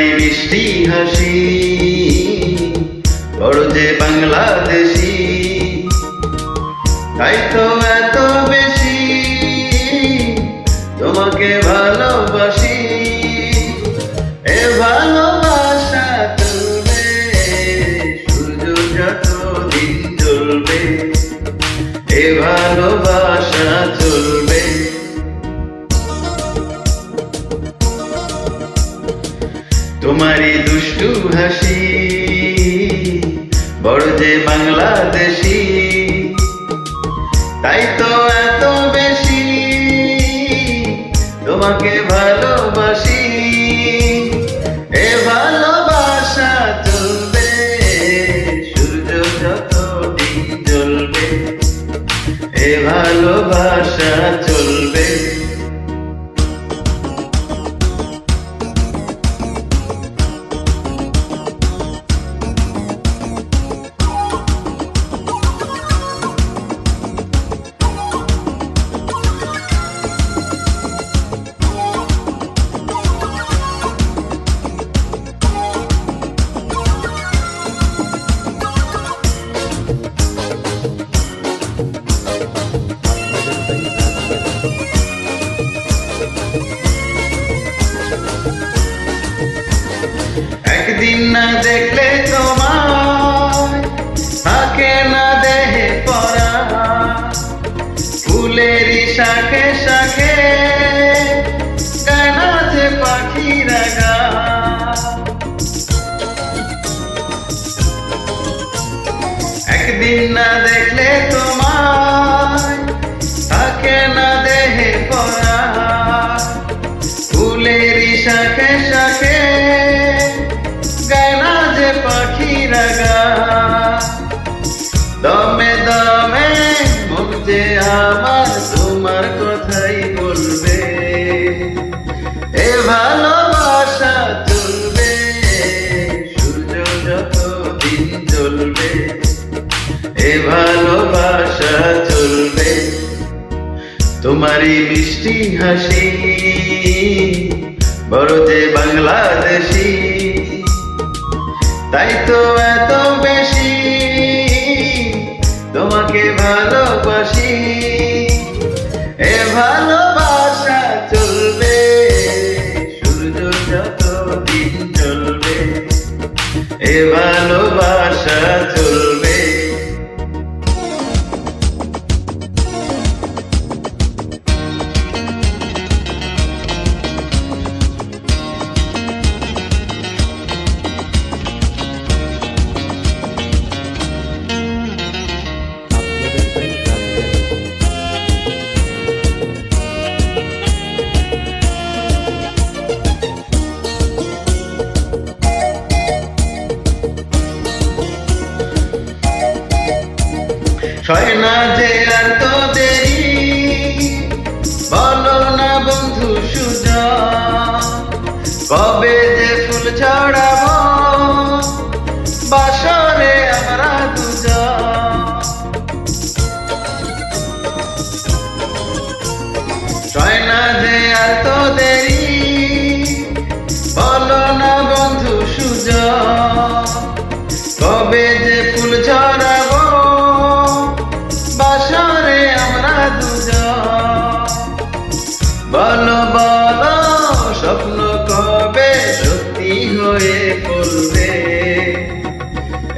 তোমারই মিষ্টি হাসি, বড় যে বাংলাদেশি, তাই তো এত বেশি তোমাকে ভালোবাসি। এ ভালোবাসা চলবে সূর্য যত দিন জ্বলবে, এ ভালোবাসা যে বাংলাদেশি, তাই তো এত বেশি তোমাকে ভালোবাসি। এ ভালোবাসা চলবে, সূর্য যত চলবে এ ভালোবাসা চলবে। না দেখলে তোমার, থাকে না দেহে পরা ফুলেরই শাখে শাখে যে পাখিরা একদিন না দেখলে তোমার, থাকে না দেহে পরা ফুলেরই শাখে শাখে দমে দমে যে আমার তোমার কথাই বলবে। এ ভালোবাসা চলবে, সূর্য যত দিন জ্বলবে, এ ভালোবাসা চলবে। তোমারই মিষ্টি হাসি, বড় বাংলাদেশি তাই তো এত বেশি তোমাকে ভালোবাসি। এ ভালোবাসা চলবে, সূর্য যত দিন চলবে, এ ভালোবাসা না যে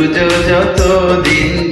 সূর্য যত দিন